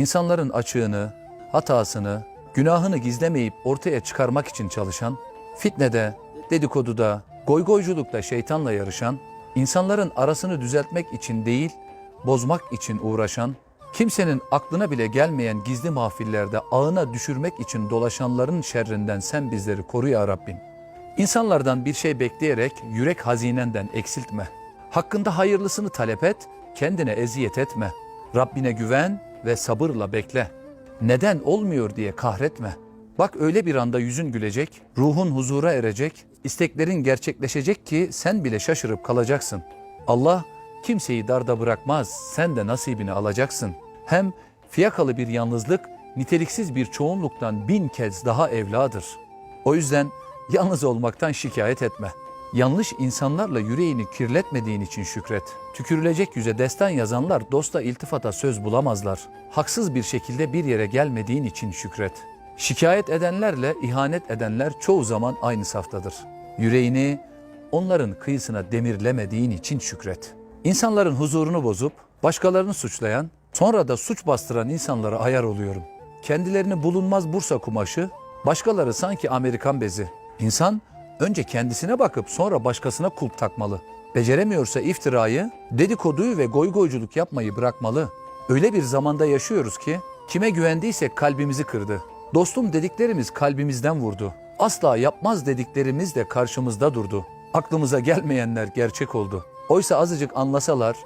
insanların açığını, hatasını, günahını gizlemeyip ortaya çıkarmak için çalışan, fitnede, dedikoduda, goygoyculukta şeytanla yarışan, insanların arasını düzeltmek için değil, bozmak için uğraşan, kimsenin aklına bile gelmeyen gizli mahfillerde ağına düşürmek için dolaşanların şerrinden sen bizleri koru ya Rabbim. İnsanlardan bir şey bekleyerek yürek hazinenden eksiltme. Hakkında hayırlısını talep et, kendine eziyet etme. Rabbine güven ve sabırla bekle. Neden olmuyor diye kahretme. Bak öyle bir anda yüzün gülecek, ruhun huzura erecek, isteklerin gerçekleşecek ki sen bile şaşırıp kalacaksın. Allah kimseyi darda bırakmaz, sen de nasibini alacaksın. Hem fiyakalı bir yalnızlık, niteliksiz bir çoğunluktan bin kez daha evladır. O yüzden yalnız olmaktan şikayet etme. Yanlış insanlarla yüreğini kirletmediğin için şükret. Tükürülecek yüze destan yazanlar dosta iltifata söz bulamazlar. Haksız bir şekilde bir yere gelmediğin için şükret. Şikayet edenlerle ihanet edenler çoğu zaman aynı saftadır. Yüreğini onların kıyısına demirlemediğin için şükret. İnsanların huzurunu bozup başkalarını suçlayan, sonra da suç bastıran insanlara ayar oluyorum. Kendilerini bulunmaz Bursa kumaşı, başkaları sanki Amerikan bezi. İnsan önce kendisine bakıp sonra başkasına kulp takmalı. Beceremiyorsa iftirayı, dedikoduyu ve goygoyculuk yapmayı bırakmalı. Öyle bir zamanda yaşıyoruz ki kime güvendiysek kalbimizi kırdı. Dostum dediklerimiz kalbimizden vurdu. Asla yapmaz dediklerimiz de karşımızda durdu. Aklımıza gelmeyenler gerçek oldu. Oysa azıcık anlasalar,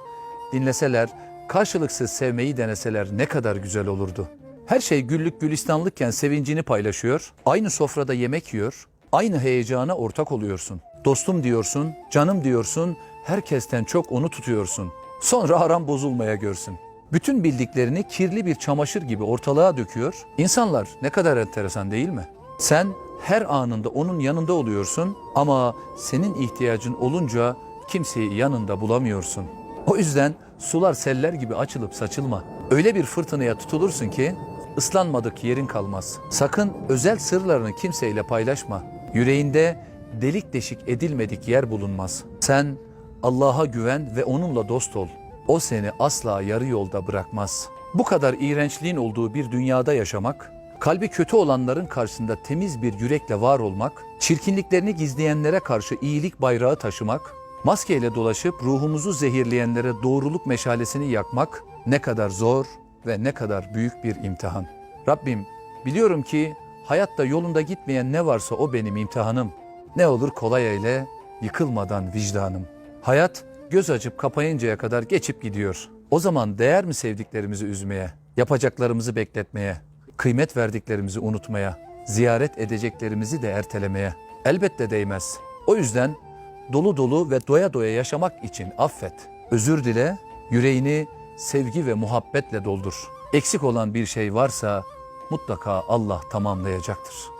dinleseler, karşılıksız sevmeyi deneseler ne kadar güzel olurdu. Her şey güllük gülistanlıkken sevincini paylaşıyor, aynı sofrada yemek yiyor, aynı heyecana ortak oluyorsun. Dostum diyorsun, canım diyorsun, herkesten çok onu tutuyorsun. Sonra aram bozulmaya görsün. Bütün bildiklerini kirli bir çamaşır gibi ortalığa döküyor. İnsanlar ne kadar enteresan değil mi? Sen her anında onun yanında oluyorsun ama senin ihtiyacın olunca kimseyi yanında bulamıyorsun. O yüzden sular seller gibi açılıp saçılma. Öyle bir fırtınaya tutulursun ki ıslanmadık yerin kalmaz. Sakın özel sırlarını kimseyle paylaşma. Yüreğinde delik deşik edilmedik yer bulunmaz. Sen Allah'a güven ve onunla dost ol. O seni asla yarı yolda bırakmaz. Bu kadar iğrençliğin olduğu bir dünyada yaşamak, kalbi kötü olanların karşısında temiz bir yürekle var olmak, çirkinliklerini gizleyenlere karşı iyilik bayrağı taşımak, maskeyle dolaşıp ruhumuzu zehirleyenlere doğruluk meşalesini yakmak ne kadar zor ve ne kadar büyük bir imtihan. Rabbim biliyorum ki hayatta yolunda gitmeyen ne varsa o benim imtihanım. Ne olur kolay eyle, yıkılmadan vicdanım. Hayat göz açıp kapayıncaya kadar geçip gidiyor. O zaman değer mi sevdiklerimizi üzmeye, yapacaklarımızı bekletmeye, kıymet verdiklerimizi unutmaya, ziyaret edeceklerimizi de ertelemeye? Elbette değmez. O yüzden dolu dolu ve doya doya yaşamak için affet. Özür dile, yüreğini sevgi ve muhabbetle doldur. Eksik olan bir şey varsa mutlaka Allah tamamlayacaktır.